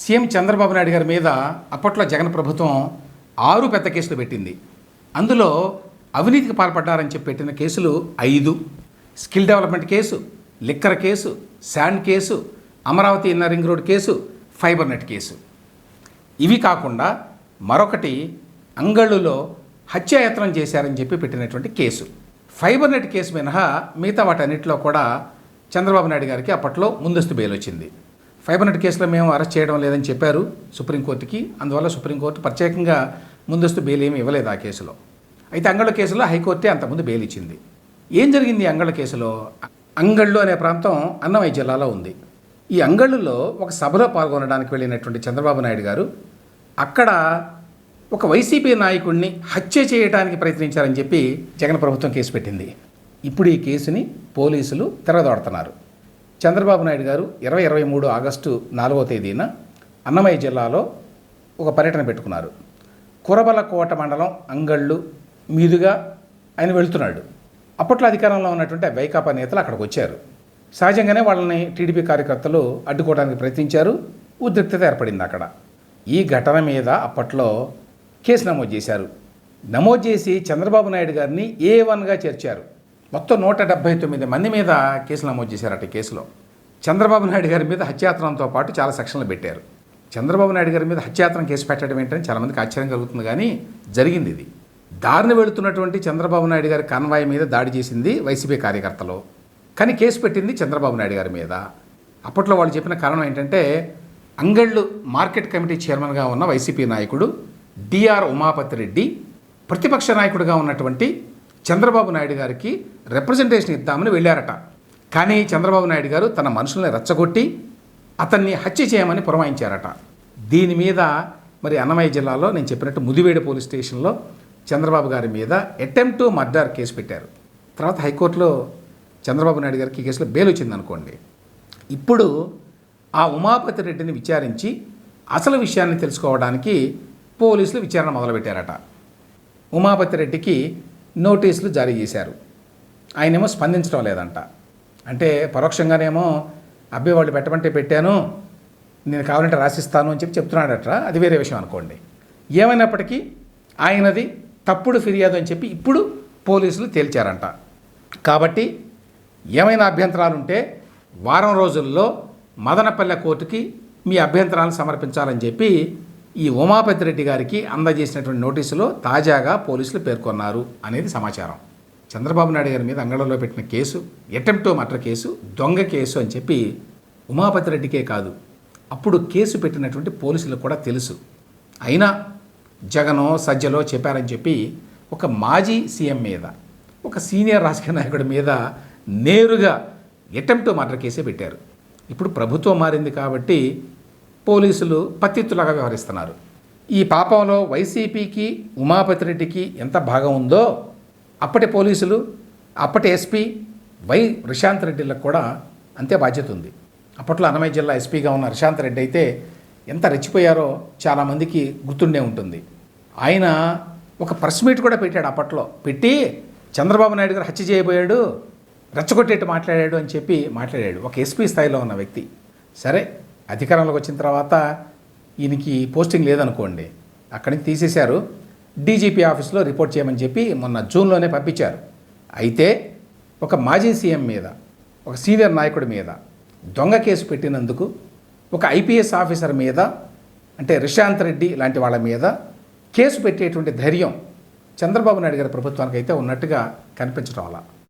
CM Chandrababu Naidu గారి మీద అప్పట్లో జగన్ ప్రభుత్వం ఆరు పెద్ద కేసులు పెట్టింది. అందులో అవినీతికి పాల్పడ్డారని చెప్పి పెట్టిన కేసులు ఐదు. Skill development case liquor case sand case Amaravati inner ring road case fibre net case. ఇవి కాకుండా మరొకటి అంగళ్ళులో హత్యాయత్నం చేశారని చెప్పి పెట్టినటువంటి కేసు. ఫైబర్ నెట్ కేసు మినహా మిగతా వాటన్నిటిలో కూడా చంద్రబాబు నాయుడు గారికి అప్పట్లో ముందస్తు బెయిల్ వచ్చింది ఫైబర్ హండ్రెడ్ కేసులో మేము అరెస్ట్ చేయడం లేదని చెప్పారు సుప్రీంకోర్టుకి. అందువల్ల సుప్రీంకోర్టు ప్రత్యేకంగా ముందస్తు బెయిల్ ఏమి ఇవ్వలేదు ఆ కేసులో. అయితే అంగళ్ళ కేసులో హైకోర్టే అంతకుముందు బెయిల్ ఇచ్చింది. ఏం జరిగింది అంగళ్ళ కేసులో? అంగళ్ళు అనే ప్రాంతం అన్నమయ్య జిల్లాలో ఉంది. ఈ అంగళ్ళులో ఒక సభలో పాల్గొనడానికి వెళ్ళినటువంటి చంద్రబాబు నాయుడు గారు అక్కడ ఒక వైసీపీ నాయకుడిని హత్య చేయడానికి ప్రయత్నించారని చెప్పి జగన్ ప్రభుత్వం కేసు పెట్టింది. ఇప్పుడు ఈ కేసుని పోలీసులు తిరగదోడుతున్నారు. చంద్రబాబు నాయుడు గారు ఇరవై ఇరవై మూడు ఆగస్టు నాలుగో తేదీన అన్నమయ్య జిల్లాలో ఒక పర్యటన పెట్టుకున్నారు. కురబలకోట మండలం అంగళ్ళు మీదుగా ఆయన వెళ్తున్నాడు. అప్పట్లో అధికారంలో ఉన్నటువంటి వైకాపా నేతలు అక్కడికి వచ్చారు. సహజంగానే వాళ్ళని టీడీపీ కార్యకర్తలు అడ్డుకోవడానికి ప్రయత్నించారు. ఉద్రిక్తత ఏర్పడింది అక్కడ. ఈ ఘటన మీద అప్పట్లో కేసు నమోదు చేశారు. నమోదు చేసి చంద్రబాబు నాయుడు గారిని ఏ వన్గా చేర్చారు? మొత్తం నూట డెబ్బై తొమ్మిది మంది మీద కేసు నమోదు చేశారట కేసులో. చంద్రబాబు నాయుడు గారి మీద హత్యాత్రంతో పాటు చాలా సెక్షన్లు పెట్టారు. చంద్రబాబు నాయుడు గారి మీద హత్యాత్రం కేసు పెట్టడం ఏంటని చాలామందికి ఆశ్చర్యం కలుగుతుంది కానీ జరిగింది ఇది. దారిని వెళుతున్నటువంటి చంద్రబాబు నాయుడు గారి కన్వాయ్ మీద దాడి చేసింది వైసీపీ కార్యకర్తలు. కానీ కేసు పెట్టింది చంద్రబాబు నాయుడు గారి మీద. అప్పట్లో వాళ్ళు చెప్పిన కారణం ఏంటంటే అంగళ్ళు మార్కెట్ కమిటీ చైర్మన్గా ఉన్న వైసీపీ నాయకుడు డిఆర్ ఉమాపతి రెడ్డి ప్రతిపక్ష నాయకుడిగా ఉన్నటువంటి చంద్రబాబు నాయుడు గారికి రిప్రజెంటేషన్ ఇద్దామని వెళ్ళారట. కానీ చంద్రబాబు నాయుడు గారు తన మనుషుల్ని రెచ్చగొట్టి అతన్ని హత్య చేయమని పురమాయించారట. దీని మీద మరి అన్నమయ్య జిల్లాలో నేను చెప్పినట్టు ముదివేడు పోలీస్ స్టేషన్లో చంద్రబాబు గారి మీద అటెంప్ట్ టు మర్డర్ కేసు పెట్టారు. తర్వాత హైకోర్టులో చంద్రబాబు నాయుడు గారికి ఈ కేసులో బెయిల్ వచ్చింది అనుకోండి. ఇప్పుడు ఆ ఉమాపతి రెడ్డిని విచారించి అసలు విషయాన్ని తెలుసుకోవడానికి పోలీసులు విచారణ మొదలుపెట్టారట. ఉమాపతి రెడ్డికి నోటీసులు జారీ చేశారు. ఆయనేమో స్పందించడం లేదంట. అంటే పరోక్షంగానేమో అబ్బాయి వాళ్ళు పెట్టమంటే పెట్టాను నేను కావాలంటే రాసిస్తాను అని చెప్పి చెప్తున్నాడట. అది వేరే విషయం అనుకోండి. ఏమైనప్పటికీ ఆయనది తప్పుడు ఫిర్యాదు అని చెప్పి ఇప్పుడు పోలీసులు తేల్చారంట. కాబట్టి ఏమైనా అభ్యంతరాలు ఉంటే వారం రోజుల్లో మదనపల్లె కోర్టుకి మీ అభ్యంతరాలను సమర్పించాలని చెప్పి ఈ ఉమాపతి రెడ్డి గారికి అందజేసినటువంటి నోటీసులో తాజాగా పోలీసులు పేర్కొన్నారు అనేది సమాచారం. చంద్రబాబు నాయుడు గారి మీద అంగళంలో పెట్టిన కేసు అటెంప్ట్ మర్డర్ కేసు దొంగ కేసు అని చెప్పి ఉమాపతి రెడ్డికే కాదు అప్పుడు కేసు పెట్టినటువంటి పోలీసులకు కూడా తెలుసు. అయినా జగనో సజ్జలో చెప్పారని చెప్పి ఒక మాజీ సీఎం మీద ఒక సీనియర్ రాజకీయ నాయకుడి మీద నేరుగా అటెంప్ట్ మర్డర్ కేసే పెట్టారు. ఇప్పుడు ప్రభుత్వం మారింది కాబట్టి పోలీసులు పత్తిత్తులాగా వ్యవహరిస్తున్నారు. ఈ పాపంలో వైసీపీకి ఉమాపతి రెడ్డికి ఎంత భాగం ఉందో అప్పటి పోలీసులు అప్పటి ఎస్పీ వై రిశాంత్ రెడ్డిలకు కూడా అంతే బాధ్యత ఉంది. అప్పట్లో అన్నమయ్య జిల్లా ఎస్పీగా ఉన్న రిశాంత్ రెడ్డి అయితే ఎంత రెచ్చిపోయారో చాలామందికి గుర్తుండే ఉంటుంది. ఆయన ఒక ప్రెస్ మీట్ కూడా పెట్టాడు అప్పట్లో. పెట్టి చంద్రబాబు నాయుడు గారు హత్య చేయబోయాడు రెచ్చగొట్టేట్టు మాట్లాడాడు అని చెప్పి మాట్లాడాడు. ఒక ఎస్పీ స్థాయిలో ఉన్న వ్యక్తి. సరే అధికారంలోకి వచ్చిన తర్వాత ఈయనకి పోస్టింగ్ లేదనుకోండి అక్కడి నుంచి తీసేశారు. డీజీపీ ఆఫీస్లో రిపోర్ట్ చేయమని చెప్పి మొన్న జూన్లోనే పంపించారు. అయితే ఒక మాజీ సీఎం మీద ఒక సీనియర్ నాయకుడి మీద దొంగ కేసు పెట్టినందుకు ఒక ఐపీఎస్ ఆఫీసర్ మీద అంటే రిషాంత్ రెడ్డి లాంటి వాళ్ళ మీద కేసు పెట్టేటువంటి ధైర్యం చంద్రబాబు నాయుడు గారి ప్రభుత్వానికి అయితే ఉన్నట్టుగా కనిపించడం అలా.